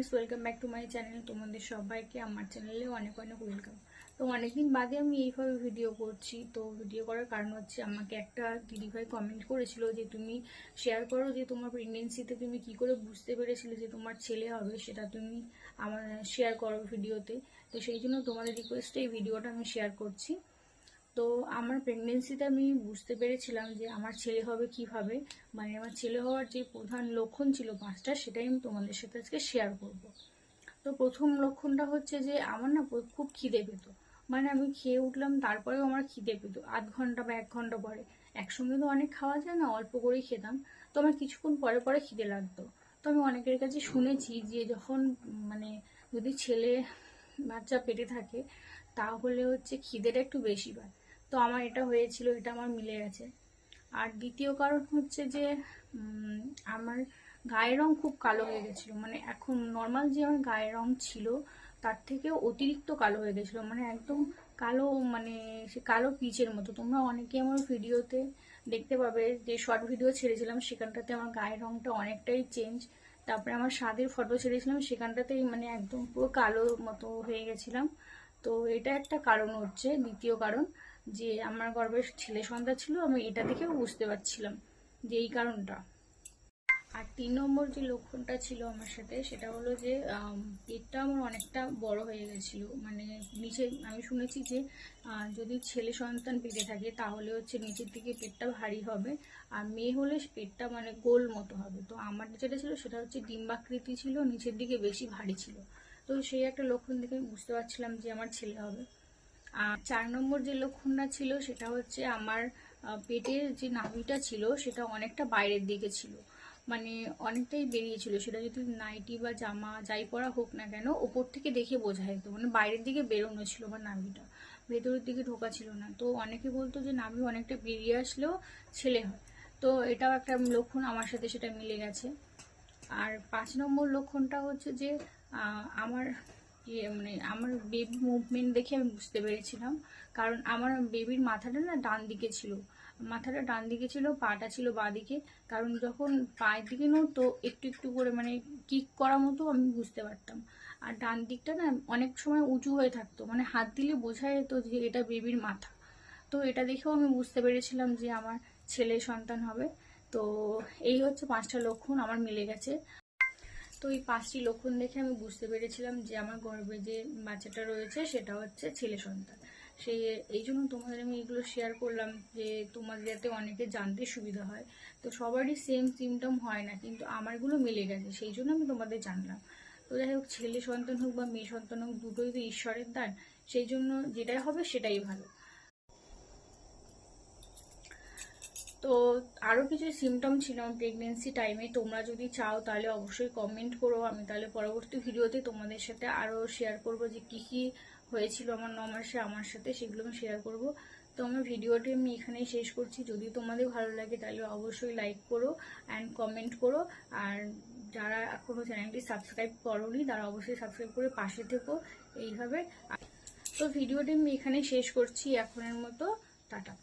Friends welcome back to my channel তোমাদের সবাইকে আমার চ্যানেলে অনেক অনেক ওয়েলকাম তো অনেকদিন বাদে আমি এইভাবে ভিডিও করছি। তো ভিডিও করার কারণ হচ্ছে আমাকে একটা দিদিভাই কমেন্ট করেছিল যে, তুমি শেয়ার করো যে, তোমার প্রেগনেন্সিতে তুমি কি করে বুঝতে পেরেছিলে যে, তোমার ছেলে হবে, সেটা তুমি আমার শেয়ার করো ভিডিওতে তো। সেই জন্য তোমাদের রিকোয়েস্টে এই ভিডিওটা আমি শেয়ার করছি। তো আমার প্রেগনেন্সিতে আমি বুঝতে পেরেছিলাম যে আমার ছেলে হবে কীভাবে। মানে আমার ছেলে হওয়ার যে প্রধান লক্ষণ ছিল পাঁচটা, সেটাই আমি তোমাদের সাথে আজকে শেয়ার করব। তো প্রথম লক্ষণটা হচ্ছে যে আমার না খুব খিদে পেত। মানে আমি খেয়ে উঠলাম, তারপরেও আমার খিদে পেত। আধ ঘণ্টা বা এক ঘণ্টা পরে। একসঙ্গে তো অনেক খাওয়া যায় না, অল্প করেই খেতাম। তো আমার কিছুক্ষণ পরে পরে খিদে লাগতো। তো আমি অনেকের কাছে শুনেছি যে যখন মানে যদি ছেলে বাচ্চা পেটে থাকে, তাহলে হচ্ছে খিদেটা একটু বেশি পায়। তো আমার এটা হয়েছিল, এটা আমার মিলে গেছে। আর দ্বিতীয় কারণ হচ্ছে যে আমার গায়ের রং খুব কালো হয়ে গেছিল। মানে এখন নর্মাল যে আমার গায়ের রং ছিল, তার থেকেও অতিরিক্ত কালো হয়ে গেছিল। মানে একদম কালো মানে সে কালো পিচের মতো। তোমরা অনেকে আমার ভিডিওতে দেখতে পাবে, যে শর্ট ভিডিও ছেড়েছিলাম, সেখানটাতে আমার গায়ের রংটা অনেকটাই চেঞ্জ তারপরে আমার স্বাদের ফটো ছেড়েছিলাম, সেখানটাতেই মানে একদম পুরো কালো মতো হয়ে গেছিলাম। তো এটা একটা কারণ হচ্ছে, দ্বিতীয় কারণ। যে আমার গর্ভে ছেলে সন্তান ছিল, আমি এটা দেখেও বুঝতে পারছিলাম যে এই কারণটা। আর তিন নম্বর যে লক্ষণটা ছিল আমার সাথে, সেটা হলো যে পেটটা আমার অনেকটা বড় হয়ে গেছিল। মানে নিচে আমি শুনেছি যে যদি ছেলে সন্তান পেটে থাকে, তাহলে হচ্ছে নিচের দিকে পেটটা ভারী হবে। আর মেয়ে হলে পেটটা মানে গোল মতো হবে। তো আমার যেটা ছিল, সেটা হচ্ছে ডিম্বাকৃতি ছিল, নিচের দিকে বেশি ভারী ছিল। তো সেই একটা লক্ষণ দেখে বুঝতে পারছিলাম যে আমার ছেলে হবে। চার নম্বর যে লক্ষণটা ছিল সেটা হচ্ছে আমার পেটের যে নাভিটা ছিল সেটা অনেকটা বাইরের দিকে ছিল। মানে অনেকটাই বেরিয়েছিল সেটা যদি নাইটি বা জামা যাই পরা হোক না কেন ওপর থেকে দেখে বোঝা যেত। মানে বাইরের দিকে বেরোনো ছিল আমার নাভিটা। ভেতরের দিকে ঢোকা ছিল না। তো অনেকে বলতো যে নাভি অনেকটা বেরিয়ে আসলেও ছেলে হয়। তো এটাও একটা লক্ষণ আমার সাথে সেটা মিলে গেছে। আর পাঁচ নম্বর লক্ষণটা হচ্ছে যে আমার ইয়ে মানে আমার বেবি মুভমেন্ট দেখে আমি বুঝতে পেরেছিলাম। কারণ আমার বেবির মাথাটা না ডান দিকে ছিল। মাথাটা ডান দিকে ছিল, পাটা ছিল বাঁ দিকে কারণ যখন পায়ের দিকে নড়তো, একটু একটু করে মানে কিক করা মতো আমি বুঝতে পারতাম। আর ডান দিকটা না অনেক সময় উঁচু হয়ে থাকতো মানে হাত দিলে বোঝা যেত যে এটা বেবির মাথা। তো এটা দেখেও আমি বুঝতে পেরেছিলাম যে আমার ছেলে সন্তান হবে। তো এই হচ্ছে পাঁচটা লক্ষণ আমার মিলে গেছে। তো এই পাঁচটি লক্ষণ দেখে আমি বুঝতে পেরেছিলাম যে আমার গর্ভে যে বাচ্চাটা রয়েছে সেটা হচ্ছে ছেলে সন্তান। সেই এই জন্য তোমাদের আমি এগুলো শেয়ার করলাম যে তোমাদের যাতে অনেকে জানতে সুবিধা হয়। তো সবারই সেম সিমটম হয় না, কিন্তু আমারগুলো মিলে গেছে, সেই জন্য আমি তোমাদের জানলাম। তো যাই হোক, ছেলে সন্তান হোক বা মেয়ে সন্তান হোক, দুটোই তো ঈশ্বরের দান, সেই জন্য যেটাই হবে সেটাই ভালো। তো আরও কিছু সিমটম ছিল প্রেগনেন্সি টাইমে তোমরা যদি চাও তাহলে অবশ্যই কমেন্ট করো। আমি তাহলে পরবর্তী ভিডিওতে তোমাদের সাথে আরও শেয়ার করব যে কি কি হয়েছিল আমার ন মাসে, আমার সাথে, সেগুলো আমি শেয়ার করব। তো আমার ভিডিওটি আমি এখানেই শেষ করছি। যদি তোমাদের ভালো লাগে তাহলে অবশ্যই লাইক করো অ্যান্ড কমেন্ট করো। আর যারা এখনও চ্যানেলটি সাবস্ক্রাইব করোনি, তারা অবশ্যই সাবস্ক্রাইব করে পাশে থেকো এইভাবে। তো ভিডিওটি আমি এখানেই শেষ করছি। এখনের মতো, টাটা।